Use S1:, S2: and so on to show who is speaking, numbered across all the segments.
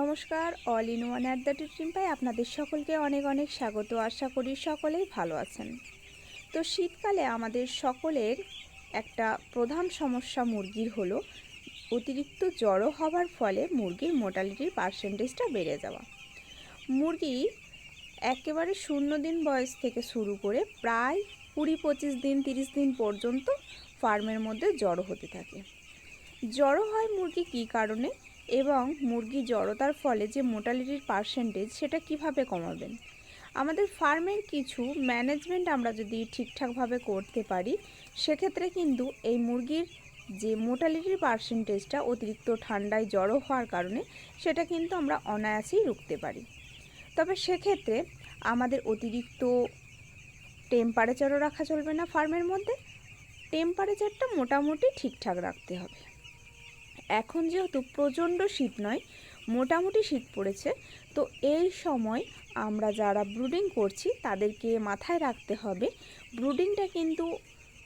S1: নমস্কার, all in one at the টিম্পায় আপনাদের সকলকে অনেক অনেক স্বাগত। আশা করি সকলেই ভালো আছেন। তো শীতকালে আমাদের সকলের একটা প্রধান সমস্যা মুরগির হলো অতিরিক্ত জড়ো হওয়ার ফলে মুরগির মোটালিটির পার্সেন্টেজটা বেড়ে যাওয়া। মুরগি একেবারে শূন্য দিন বয়স থেকে শুরু করে প্রায় কুড়ি পঁচিশ দিন, তিরিশ দিন পর্যন্ত ফার্মের মধ্যে জড়ো হতে থাকে। জড়ো হয় মুরগি কী কারণে? এবং মুরগি জড়তার ফলে যে মোটালিটির পার্সেন্টেজ সেটা কীভাবে কমাবেন? আমাদের ফার্মের কিছু ম্যানেজমেন্ট আমরা যদি ঠিকঠাকভাবে করতে পারি, সেক্ষেত্রে কিন্তু এই মুরগির যে মোটালিটির পার্সেন্টেজটা অতিরিক্ত ঠান্ডায় জড়ো হওয়ার কারণে, সেটা কিন্তু আমরা অনায়াসেই রুখতে পারি। তবে সেক্ষেত্রে আমাদের অতিরিক্ত টেম্পারেচারও রাখা চলবে না ফার্মের মধ্যে। টেম্পারেচারটা মোটামুটি ঠিকঠাক রাখতে হবে। এখন যেহেতু প্রচণ্ড শীত নয়, মোটামুটি শীত পড়েছে, তো এই সময় আমরা যারা ব্রুডিং করছি তাদেরকে মাথায় রাখতে হবে ব্রুডিংটা কিন্তু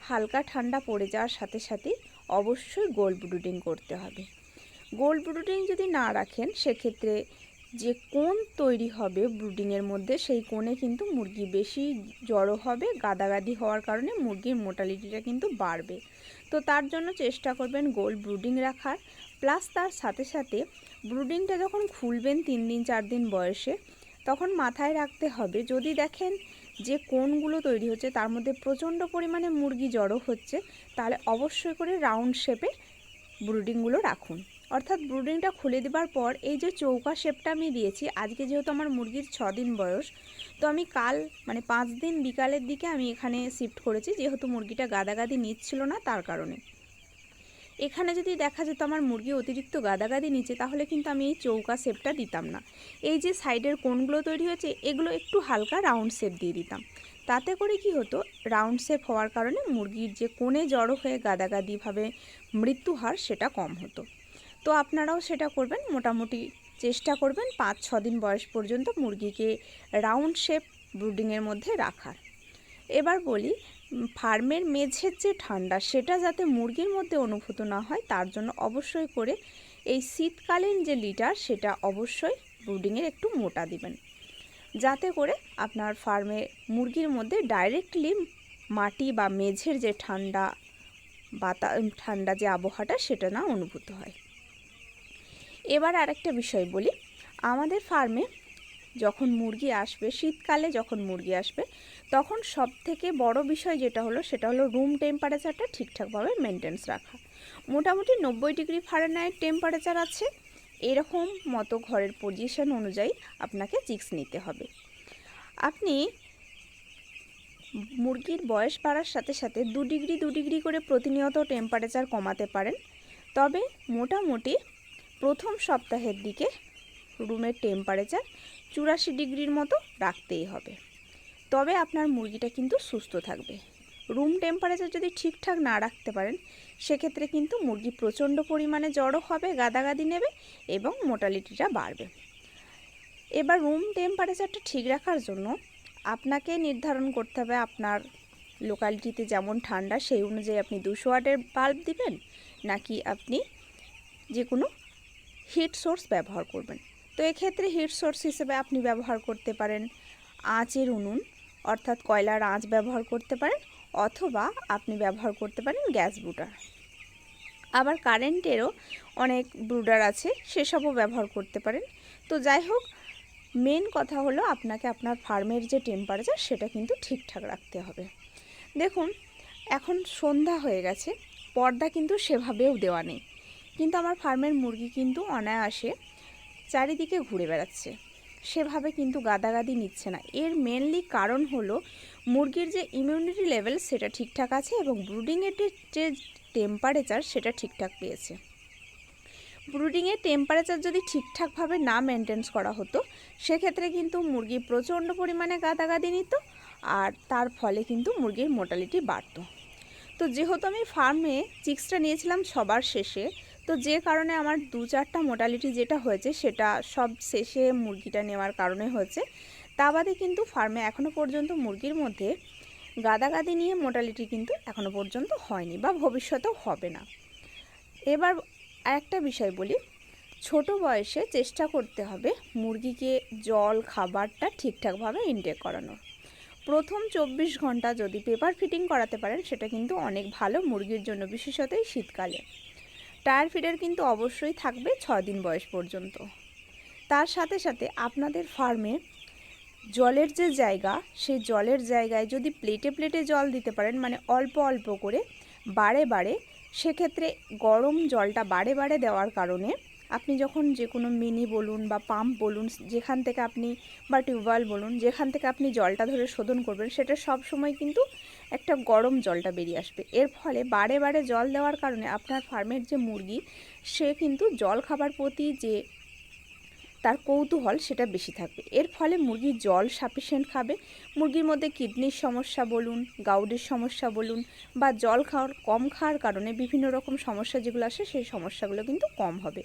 S1: হালকা ঠান্ডা পড়ে যাওয়ার সাথে সাথে অবশ্যই গোল ব্রুডিং করতে হবে। গোল ব্রুডিং যদি না রাখেন, সেক্ষেত্রে যে কোন তৈরি হবে ব্রুডিংয়ের মধ্যে, সেই কোণে কিন্তু মুরগি বেশি জড়ো হবে, গাদাগাদি হওয়ার কারণে মুরগির মোটালিটিটা কিন্তু বাড়বে। তো তার জন্য চেষ্টা করবেন গোল ব্রুডিং রাখার। প্লাস তার সাথে সাথে ব্রুডিংটা যখন খুলবেন তিন দিন, চার দিন বয়সে, তখন মাথায় রাখতে হবে। যদি দেখেন যে কোনগুলো তৈরি হচ্ছে, তার মধ্যে প্রচণ্ড পরিমাণে মুরগি জড়ো হচ্ছে, তাহলে অবশ্যই করে রাউন্ড শেপে ব্রুডিংগুলো রাখুন। অর্থাৎ ব্রুডিংটা খুলে দেবার পর এই যে চৌকা শেপটা আমি দিয়েছি, আজকে যেহেতু আমার মুরগির ছ দিন বয়স, তো আমি কাল মানে পাঁচ দিন বিকালের দিকে আমি এখানে শিফট করেছি, যেহেতু মুরগিটা গাদাগাদি নিচ্ছিল না তার কারণে। এখানে যদি দেখা যেত আমার মুরগি অতিরিক্ত গাদাগাদি নিচে তাহলে কিন্তু আমি এই চৌকা শেপটা দিতাম না। এই যে সাইডের কোনগুলো তৈরি হয়েছে, এগুলো একটু হালকা রাউন্ড শেপ দিয়ে দিতাম। তাতে করে কি হতো রাউন্ড শেপ হওয়ার কারণে মুরগির যে কোণে জড়ো হয়ে গাদাগাদিভাবে মৃত্যু হার সেটা কম হতো। তো আপনারাও সেটা করবেন, মোটামুটি চেষ্টা করবেন পাঁচ, ছ দিন বয়স পর্যন্ত মুরগিকে রাউন্ড শেপ ব্রুডিংয়ের মধ্যে রাখার। এবার বলি ফার্মের মেঝের যে ঠান্ডা সেটা যাতে মুরগির মধ্যে অনুভূত না হয়, তার জন্য অবশ্যই করে এই শীতকালীন যে লিটার সেটা অবশ্যই ব্রুডিংয়ের একটু মোটা দিবেন। যাতে করে আপনার ফার্মে মুরগির মধ্যে ডাইরেক্টলি মাটি বা মেঝের যে ঠান্ডা বাতা, ঠান্ডা যে আবহাওয়াটা সেটা না অনুভূত হয়। এবার আরেকটা বিষয় বলি। আমাদের ফার্মে যখন মুরগি আসবে, শীতকালে যখন মুরগি আসবে, তখন সব থেকে বড় বিষয় যেটা হলো, সেটা হলো রুম টেম্পারেচারটা ঠিকঠাকভাবে মেনটেন্স রাখা। মোটামুটি নব্বই ডিগ্রি ফারেনহাইট টেম্পারেচার আছে। এরকম মতো ঘরের পজিশন অনুযায়ী আপনাকে চিক্স নিতে হবে। আপনি মুরগির বয়স বাড়ার সাথে সাথে দু ডিগ্রি দু ডিগ্রি করে প্রতিনিয়ত টেম্পারেচার কমাতে পারেন। তবে মোটামুটি প্রথম সপ্তাহের দিকে রুমের টেম্পারেচার চুরাশি ডিগ্রির মতো রাখতেই হবে। তবে আপনার মুরগিটা কিন্তু সুস্থ থাকবে। রুম টেম্পারেচার যদি ঠিকঠাক না রাখতে পারেন, সেক্ষেত্রে কিন্তু মুরগি প্রচণ্ড পরিমাণে জড়ো হবে, গাদাগাদি নেবে এবং মোটালিটিটা বাড়বে। এবার রুম টেম্পারেচারটা ঠিক রাখার জন্য আপনাকে নির্ধারণ করতে হবে আপনার লোকালিটিতে যেমন ঠান্ডা, সেই অনুযায়ী আপনি দুশো ওয়াটের বাল্ব দিবেন, নাকি আপনি যে কোনো হিট সোর্স ব্যবহার করবেন। তো এক্ষেত্রে হিট সোর্স হিসেবে আপনি ব্যবহার করতে পারেন আঁচের উনুন, অর্থাৎ কয়লার আঁচ ব্যবহার করতে পারেন, অথবা আপনি ব্যবহার করতে পারেন গ্যাস ব্রুডার আবার কারেন্টেরও অনেক ব্রুডার আছে, সেসবও ব্যবহার করতে পারেন। তো যাই হোক, মেন কথা হলো আপনাকে আপনার ফার্মের যে টেম্পারেচার, সেটা কিন্তু ঠিকঠাক রাখতে হবে। দেখুন, এখন সন্ধ্যা হয়ে গেছে, পর্দা কিন্তু সেভাবেও দেওয়া নেই। কিন্তু আমার ফার্মের মুরগি কিন্তু অনায়াসে চারিদিকে ঘুরে বেড়াচ্ছে। সেভাবে কিন্তু গাদাগাদি নিচ্ছে না। এর মেনলি কারণ হলো মুরগির যে ইমিউনিটি লেভেল সেটা ঠিকঠাক আছে এবং ব্রুডিংয়ের যে টেম্পারেচার সেটা ঠিকঠাক পেয়েছে। ব্রুডিংয়ের টেম্পারেচার যদি ঠিকঠাকভাবে না মেনটেন্স করা হতো, সেক্ষেত্রে কিন্তু মুরগি প্রচণ্ড পরিমাণে গাদাগাদি নিত আর তার ফলে কিন্তু মুরগির মোটালিটি বাড়তো। তো যেহেতু আমি ফার্মে চিক্সটা নিয়েছিলাম সবার শেষে তো যে কারণে আমার দু চারটা মোটালিটি যেটা হয়েছে, সেটা সব শেষে মুরগিটা নেওয়ার কারণে হয়েছে। তা বাদে কিন্তু ফার্মে এখনও পর্যন্ত মুরগির মধ্যে গাদাগাদি নিয়ে মোটালিটি কিন্তু এখনও পর্যন্ত হয়নি বা ভবিষ্যতেও হবে না। এবার একটা বিষয় বলি, ছোট বয়সে চেষ্টা করতে হবে মুরগিকে জল, খাবারটা ঠিকঠাকভাবে ইনটেক করানোর। প্রথম চব্বিশ ঘণ্টা যদি পেপার ফিটিং করাতে পারেন, সেটা কিন্তু অনেক ভালো মুরগির জন্য, বিশেষত এই শীতকালে। টায়ার ফিডার কিন্তু অবশ্যই থাকবে ছ দিন বয়স পর্যন্ত। তার সাথে সাথে আপনাদের ফার্মে জলের যে জায়গা, সেই জলের জায়গায় যদি প্লেটে প্লেটে জল দিতে পারেন মানে অল্প অল্প করে, বারে বারে, সেক্ষেত্রে গরম জলটা বারে বারে দেওয়ার কারণে আপনি যখন যে কোনো মিনি বলুন বা পাম্প বলুন, যেখান থেকে আপনি, বা টিউবওয়েল বলুন, যেখান থেকে আপনি জলটা ধরে শোধন করবেন, সেটা সব সময় কিন্তু একটা গরম জলটা বেরিয়ে আসবে। এর ফলে বারে বারে জল দেওয়ার কারণে আপনার ফার্মের যে মুরগি, সে কিন্তু জল খাবার প্রতি যে তার কৌতূহল, সেটা বেশি থাকবে। এর ফলে মুরগি জল সাফিসিয়েন্ট খাবে। মুরগির মধ্যে কিডনির সমস্যা বলুন গাউডের সমস্যা বলুন, বা জল খাওয়ার, কম খাওয়ার কারণে বিভিন্ন রকম সমস্যা যেগুলো আসে, সেই সমস্যাগুলো কিন্তু কম হবে।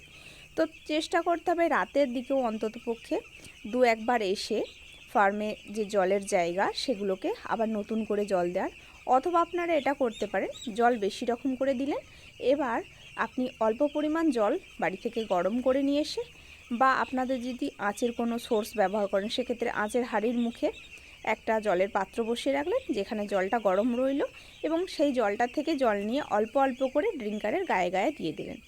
S1: তো চেষ্টা করতে হবে রাতের দিকেও অন্ততপক্ষে দু একবার এসে ফার্মে যে জলের জায়গা সেগুলোকে আবার নতুন করে জল দেওয়ার। অথবা আপনারা এটা করতে পারেন, জল বেশি রকম করে দিলেন। এবার আপনি অল্প পরিমাণ জল বাড়ি থেকে গরম করে নিয়ে এসে বা আপনাদের যদি আঁচের কোনো সোর্স ব্যবহার করেন, সেক্ষেত্রে আঁচের হাঁড়ির মুখে একটা জলের পাত্র বসিয়ে রাখলেন, যেখানে জলটা গরম রইল এবং সেই জলটা থেকে জল নিয়ে অল্প অল্প করে ড্রিঙ্কারের গায়ে গায়ে দিয়ে দিলেন।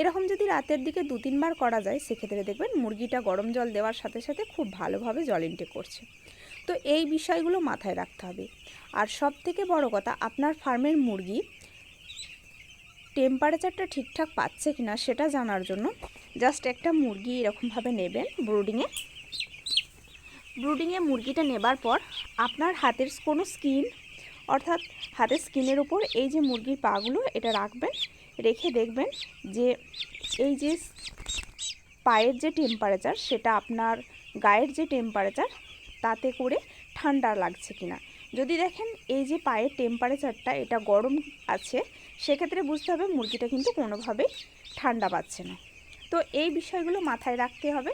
S1: এরকম যদি রাতের দিকে দু তিনবার করা যায়, সেক্ষেত্রে দেখবেন মুরগিটা গরম জল দেওয়ার সাথে সাথে খুব ভালোভাবে জল ইনটেক করছে। তো এই বিষয়গুলো মাথায় রাখতে হবে। আর সব থেকে বড় কথা, আপনার ফার্মের মুরগি টেম্পারেচারটা ঠিকঠাক পাচ্ছে কিনা সেটা জানার জন্য জাস্ট একটা মুরগি এরকমভাবে নেবেন ব্রুডিংয়ে ব্রুডিংয়ে মুরগিটা নেবার পর আপনার হাতের কোনো স্কিন অর্থাৎ হাতের স্কিনের উপর এই যে মুরগির পাগুলো, এটা রাখবেন। রেখে দেখবেন যে এই যে পায়ের যে টেম্পারেচার সেটা আপনার গায়ের যে টেম্পারেচার তাতে করে ঠান্ডা লাগছে কিনা। যদি দেখেন এই যে পায়ের টেম্পারেচারটা এটা গরম আছে, সেক্ষেত্রে বুঝতে হবে মুরগিটা কিন্তু কোনোভাবেই ঠান্ডা পাচ্ছে না। তো এই বিষয়গুলো মাথায় রাখতে হবে।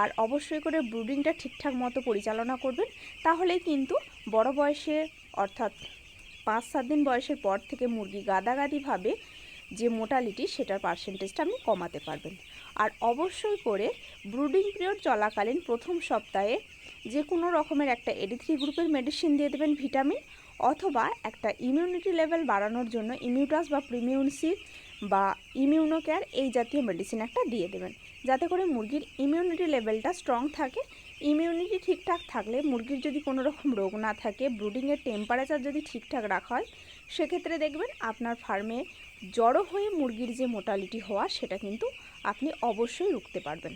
S1: আর অবশ্যই করে ব্রুডিংটা ঠিকঠাক মতো পরিচালনা করবেন। তাহলেই কিন্তু বড় বয়সে, অর্থাৎ পাঁচ সাত দিন বয়সের পর থেকে মুরগি গাদাগাদিভাবে যে মোটালিটি, সেটার পার্সেন্টেজটা আপনি কমাতে পারবেন। আর অবশ্যই করে ব্রুডিং পিরিয়ড চলাকালীন প্রথম সপ্তাহে যে কোনো রকমের একটা এডি থ্রি গ্রুপের মেডিসিন দিয়ে দেবেন ভিটামিন অথবা একটা ইমিউনিটি লেভেল বাড়ানোর জন্য ইমিউটাস বা প্রিমিউনসি বা ইমিউনো কেয়ার এই জাতীয় মেডিসিন একটা দিয়ে দেবেন। যাতে করে মুরগির ইমিউনিটি লেভেলটা স্ট্রং থাকে। ইমিউনিটি ঠিকঠাক থাকলে মুরগির যদি কোনো রকম রোগ না থাকে ব্রুডিংয়ের টেম্পারেচার যদি ঠিকঠাক রাখা হয়, সেক্ষেত্রে দেখবেন আপনার ফার্মে জড়ো হয়ে মুরগির যে মোটালিটি হওয়া, সেটা কিন্তু আপনি অবশ্যই রুখতে পারবেন।